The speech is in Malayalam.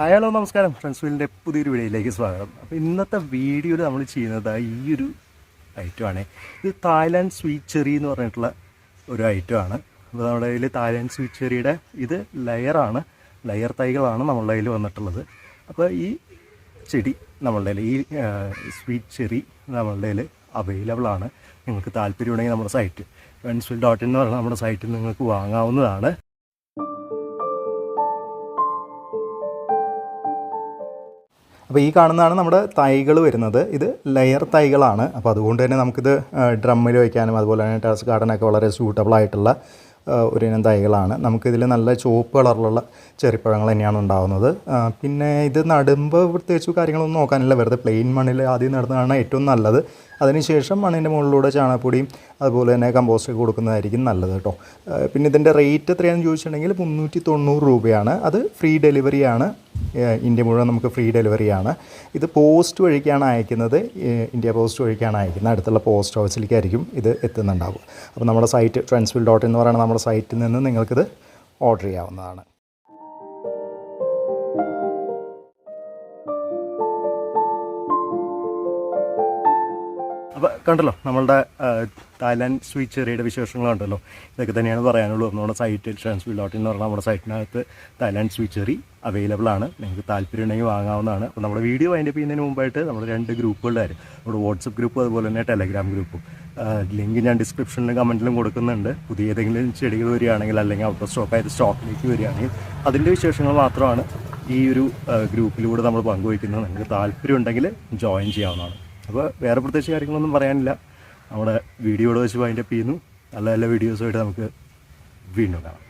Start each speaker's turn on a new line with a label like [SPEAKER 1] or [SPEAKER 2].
[SPEAKER 1] ഹലോ നമസ്കാരം. ഫ്രണ്ട്സ് വീലിന്റെ പുതിയൊരു വീഡിയോയിലേക്ക് സ്വാഗതം. അപ്പോൾ ഇന്നത്തെ വീഡിയോയിൽ നമ്മൾ ചെയ്യുന്നത് ഈ ഒരു ഐറ്റമാണ്. ഇത് തായ്ലാൻഡ് സ്വീറ്റ് ചെറി എന്ന് പറഞ്ഞിട്ടുള്ള ഒരു ഐറ്റമാണ്. അപ്പോൾ നമ്മുടെ കയ്യിൽ തായ്ലാൻഡ് സ്വീറ്റ് ചെറിയുടെ ഇത് ലെയറാണ്. ലെയർ തൈകളാണ് നമ്മളുടെ കയ്യിൽ വന്നിട്ടുള്ളത്. അപ്പോൾ ഈ ചെടി നമ്മളുടെ കയ്യിൽ ഈ സ്വീറ്റ് ചെറി നമ്മളുടെ കയ്യിൽ അവൈലബിൾ ആണ്. നിങ്ങൾക്ക് താല്പര്യമുണ്ടെങ്കിൽ നമ്മുടെ സൈറ്റ് ഫ്രണ്ട്സ് ഡോട്ട് ഇൻ എന്ന് പറഞ്ഞാൽ നമ്മുടെ സൈറ്റിൽ നിങ്ങൾക്ക് വാങ്ങാവുന്നതാണ്. അപ്പോൾ ഈ കാണുന്നതാണ് നമ്മുടെ തൈകൾ വരുന്നത്. ഇത് ലെയർ തൈകളാണ്. അപ്പോൾ അതുകൊണ്ട് തന്നെ നമുക്കിത് ഡ്രമ്മിൽ വയ്ക്കാനും അതുപോലെ തന്നെ ടെറസ് ഗാർഡനൊക്കെ വളരെ സൂട്ടബിൾ ആയിട്ടുള്ള ഒരു ഇനം തൈകളാണ്. നമുക്കിതിൽ നല്ല ചുവപ്പ് കളറിലുള്ള ചെറിപ്പഴങ്ങൾ തന്നെയാണ് ഉണ്ടാകുന്നത് പിന്നെ ഇത് നടുമ്പോൾ പ്രത്യേകിച്ച് കാര്യങ്ങളൊന്നും നോക്കാനില്ല. വെറുതെ പ്ലെയിൻ മണ്ണിൽ ആദ്യം നടുന്നതാണ് ഏറ്റവും നല്ലത്. അതിനുശേഷം മണ്ണിന്റെ മുകളിലൂടെ ചാണകപ്പൊടിയും അതുപോലെ തന്നെ കമ്പോസ്റ്റ് കൊടുക്കുന്നതായിരിക്കും നല്ലത് കേട്ടോ. പിന്നെ ഇതിന്റെ റേറ്റ് എത്രയാണെന്ന് ചോദിച്ചിട്ടുണ്ടെങ്കിൽ മുന്നൂറ്റി തൊണ്ണൂറ് രൂപയാണ്. അത് ഫ്രീ ഡെലിവറിയാണ് ഇന്ത്യ മുഴുവൻ നമുക്ക് ഫ്രീ ഡെലിവറിയാണ്. ഇത് പോസ്റ്റ് വഴിക്കാണ് അയക്കുന്നത്. ഇന്ത്യ പോസ്റ്റ് വഴിക്കാണ് അയക്കുന്നത്. അടുത്തുള്ള പോസ്റ്റ് ഓഫീസിലേക്കായിരിക്കും ഇത് എത്തുന്നുണ്ടാവുക. അപ്പോൾ നമ്മുടെ സൈറ്റ് ട്രാൻസ്ഫിൽ ഡോട്ട് എന്ന് പറയുന്ന നമ്മുടെ സൈറ്റിൽ നിന്ന് നിങ്ങൾക്കിത് ഓർഡർ ചെയ്യാവുന്നതാണ്. അപ്പോൾ കണ്ടല്ലോ നമ്മളുടെ തായ്ലാൻഡ് സ്വീറ്റ് ചെറിയുടെ വിശേഷങ്ങൾ കണ്ടല്ലോ. ഇതൊക്കെ തന്നെയാണ് പറയാനുള്ളത് നമ്മുടെ സൈറ്റ് ട്രാൻസ്ഫിൽ ഡോട്ട് എന്ന് പറഞ്ഞാൽ നമ്മുടെ സൈറ്റിനകത്ത് തായ്ലാൻഡ് സ്വീറ്റ് ചെറി അവൈലബിൾ ആണ്. നിങ്ങൾക്ക് താല്പര്യം ഉണ്ടെങ്കിൽ വാങ്ങാവുന്നതാണ്. അപ്പോൾ നമ്മുടെ വീഡിയോ അതിന്റെ ചെയ്യുന്നതിന് മുമ്പായിട്ട് നമ്മൾ രണ്ട് ഗ്രൂപ്പുകളുടെ നമ്മുടെ വാട്സപ്പ് ഗ്രൂപ്പ് അതുപോലെ തന്നെ ടെലഗ്രാം ഗ്രൂപ്പും ലിങ്ക് ഞാൻ ഡിസ്ക്രിപ്ഷനിലും കമന്റിലും കൊടുക്കുന്നുണ്ട്. പുതിയ ഏതെങ്കിലും ചെടികൾ വരികയാണെങ്കിൽ അല്ലെങ്കിൽ ഔട്ട് ഓഫ് സ്റ്റോക്ക് ആയത് സ്റ്റോക്കിലേക്ക് വരികയാണെങ്കിൽ അതിന്റെ വിശേഷങ്ങൾ മാത്രമാണ് ഈ ഒരു ഗ്രൂപ്പിലൂടെ നമ്മൾ പങ്കുവയ്ക്കുന്നത്. നിങ്ങൾക്ക് താല്പര്യം ഉണ്ടെങ്കിൽ ജോയിൻ ചെയ്യാവുന്നതാണ്. അപ്പോൾ വേറെ പ്രത്യേകിച്ച് കാര്യങ്ങളൊന്നും പറയാനില്ല. നമ്മുടെ വീഡിയോ ഇവിടെ വെച്ച് വൈൻഡപ്പ് ചെയ്യുന്നു. നല്ല നല്ല വീഡിയോസുമായിട്ട് നമുക്ക് വീണ്ടും കാണാം.